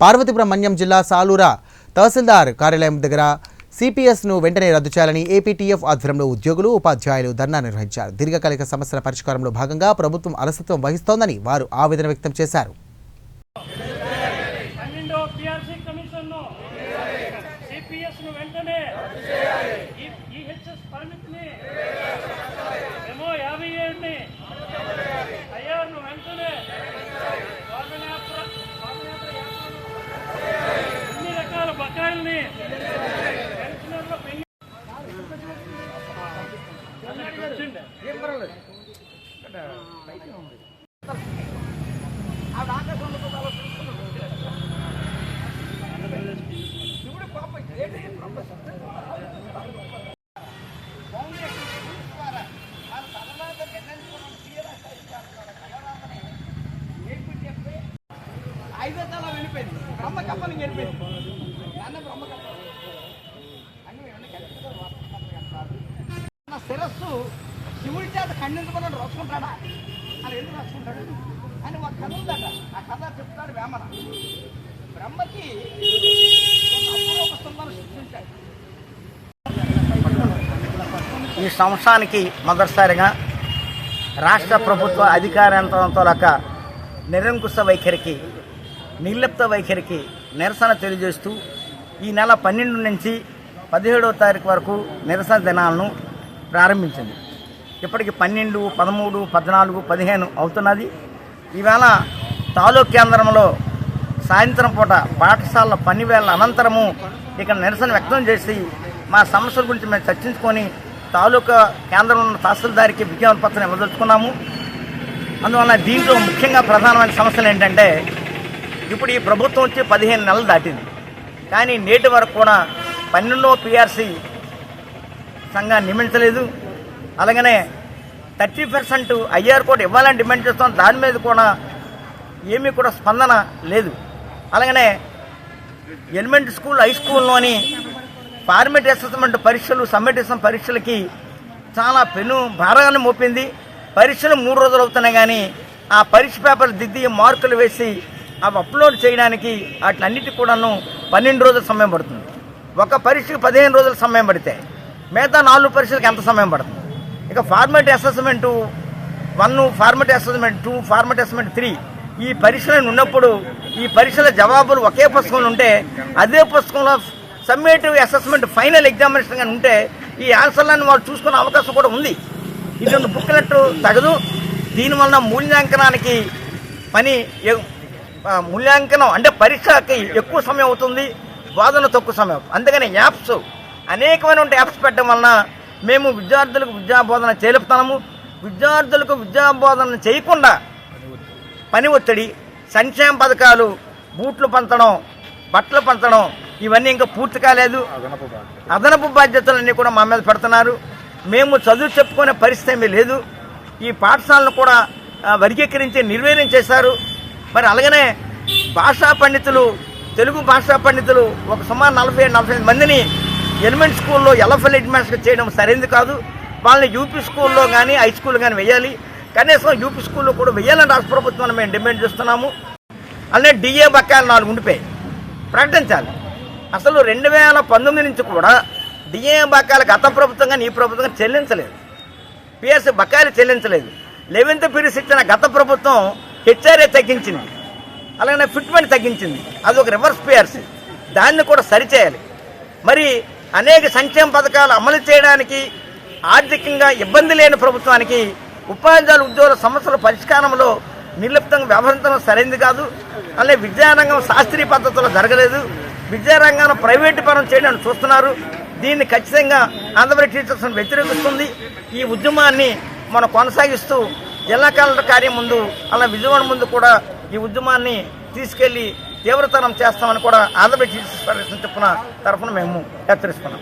పార్వతీపురం మన్యం జిల్లా సాలూరా తహసీల్దార్ కార్యాలయం దగ్గర సిపిఎస్ను వెంటనే రద్దు చేయాలని ఏపీటీఎఫ్ ఆధ్వర్యంలో ఉద్యోగులు ఉపాధ్యాయులు ధర్నా నిర్వహించారు. దీర్ఘకాలిక సమస్యల పరిష్కారంలో భాగంగా ప్రభుత్వం అలసత్వం వహిస్తోందని వారు ఆవేదన వ్యక్తం చేశారు. పన్నెండో ఐదో తల వెళ్ళిపోయింది. బ్రహ్మ కప్పని వెళ్ళిపోయింది నాన్న బ్రహ్మ కప్ప నా శిరస్సు శివుడి చేత ఖండించుకున్నాడు రాసుకుంటాడా అని ఎందుకు రాసుకుంటాడు అని ఒక కథ ఉందట. ఆ కథ చెప్తాడు వేమన. బ్రహ్మకి ఒక సుందరం సృష్టించాడు. ఈ సంవత్సరానికి మొదటిసారిగా రాష్ట్ర ప్రభుత్వ అధికార యంత్రంతో లెక్క నిరంకుశ వైఖరికి నిర్లిప్త వైఖరికి నిరసన తెలియజేస్తూ ఈ నెల పన్నెండు నుంచి పదిహేడవ తారీఖు వరకు నిరసన దినాలను ప్రారంభించింది. ఇప్పటికి పన్నెండు పదమూడు పద్నాలుగు పదిహేను అవుతున్నది. ఈవేళ తాలూకు కేంద్రంలో సాయంత్రం పూట పాఠశాల పనివేళ అనంతరము ఇక్కడ నిరసన వ్యక్తం చేసి మా సమస్యల గురించి మేము చర్చించుకొని తాలూకా కేంద్రంలో ఉన్న తహసీల్దారికి విజ్ఞాపన పత్రం ఇవ్వదలుచుకున్నాము. అందువల్ల దీంట్లో ముఖ్యంగా ప్రధానమైన సమస్యలు ఏంటంటే ఇప్పుడు ఈ ప్రభుత్వం వచ్చి పదిహేను నెలలు దాటింది. కానీ నేటి వరకు కూడా పన్నెండో పిఆర్సీ సంఘాన్ని నియమించలేదు. అలాగనే థర్టీ పర్సెంట్ ఐఆర్ కూడా ఇవ్వాలని డిమాండ్ చేస్తాం దాని మీద కూడా ఏమీ కూడా స్పందన లేదు. అలాగనే ఎలిమెంటరీ స్కూల్ హై స్కూల్లోని ఫార్మేట్ అసెస్మెంట్ పరీక్షలు సమ్మేటేషన్ పరీక్షలకి చాలా పెను భారాన్ని మోపింది. పరీక్షలు మూడు రోజులు అవుతున్నాయి కానీ ఆ పరీక్ష పేపర్ దిద్ది మార్కులు వేసి అవి అప్లోడ్ చేయడానికి వాటిలన్నిటికీ కూడాను పన్నెండు రోజుల సమయం పడుతుంది. ఒక పరీక్షకు పదిహేను రోజుల సమయం పడితే మిగతా నాలుగు పరీక్షలకు ఎంత సమయం పడుతుంది? ఇక formative assessment one formative assessment two formative assessment three ఈ పరీక్షలు ఉన్నప్పుడు ఈ పరీక్షల జవాబులు ఒకే పుస్తకంలో ఉంటే అదే పుస్తకంలో సమ్మేటివ్ అసెస్మెంట్ ఫైనల్ ఎగ్జామినేషన్ కానీ ఉంటే ఈ ఆన్సర్లను వాళ్ళు చూసుకునే అవకాశం కూడా ఉంది. ఇటువంటి బుక్లెట్ తగదు. దీనివల్ల మూల్యాంకనానికి పని మూల్యాంకనం అంటే పరీక్షకి ఎక్కువ సమయం అవుతుంది బోధన తక్కువ సమయం. అందుకని యాప్స్ అనేకమైన యాప్స్ పెట్టడం వలన మేము విద్యార్థులకు విద్యా బోధన చేలుపుతున్నాము విద్యార్థులకు విద్యా బోధన చేయకుండా పని ఒత్తిడి సంక్షేమ పథకాలు బూట్లు పంచడం బట్టలు పంచడం ఇవన్నీ ఇంకా పూర్తి కాలేదు. అదనపు బాధ్యతలన్నీ కూడా మా మీద పెడుతున్నారు. మేము చదువు చెప్పుకునే పరిస్థితి ఏమీ లేదు. ఈ పాఠశాలను కూడా వర్గీకరించి నిర్వీర్యం చేశారు. మరి అలాగనే భాషా పండితులు తెలుగు భాషా పండితులు ఒక సుమారు నలభై నలభై ఐదు మందిని ఎలిమెంట్ స్కూల్లో ఎలఫల్ అడ్మిషన్ చేయడం సరైనది కాదు. వాళ్ళని యూపీ స్కూల్లో కానీ హై స్కూల్ కానీ వేయాలి కనీసం యూపీ స్కూల్లో కూడా వేయాలని రాష్ట్ర ప్రభుత్వాన్ని మేము డిమాండ్ చేస్తున్నాము. అలానే డిఏ బకాయిలు నాలుగు ఉండిపోయాయి. ప్రకటించాలి. అసలు రెండు వేల పంతొమ్మిది నుంచి కూడా డిఏ బకాయిలు గత ప్రభుత్వం కానీ ఈ ప్రభుత్వం కానీ చెల్లించలేదు. పిఎస్సి బకాయిలు చెల్లించలేదు. లెవెన్త్ పీరియడ్స్ ఇచ్చిన గత ప్రభుత్వం హెచ్ఆర్ఏ తగ్గించింది. అలాగే ఫిట్మెంట్ తగ్గించింది. అది ఒక రివర్స్ పిఆర్సీ దాన్ని కూడా సరిచేయాలి. మరి అనేక సంక్షేమ పథకాలు అమలు చేయడానికి ఆర్థికంగా ఇబ్బంది లేని ప్రభుత్వానికి ఉపాధ్యాయుల ఉద్యోగుల సమస్యల పరిష్కారంలో నిర్లిప్తంగా వ్యవహరించడం సరైంది కాదు. అలాగే విద్యారంగం శాస్త్రీయ పద్ధతిలో జరగలేదు. విద్యారంగాన్ని ప్రైవేటు పరం చేయడానికి చూస్తున్నారు. దీన్ని ఖచ్చితంగా ఆంధ్రప్రదేశ్ టీచర్స్ వ్యతిరేకిస్తుంది. ఈ ఉద్యమాన్ని మనం కొనసాగిస్తూ జిల్లా కలెక్టర్ కార్యం ముందు అలా విజయవాడ ముందు కూడా ఈ ఉద్యమాన్ని తీసుకెళ్ళి తీవ్రతరం చేస్తామని కూడా ఆంధ్రప్రదేశ్ టీచర్స్ ఫెడరేషన్ చెప్పున తరఫున మేము హెచ్చరిస్తున్నాం.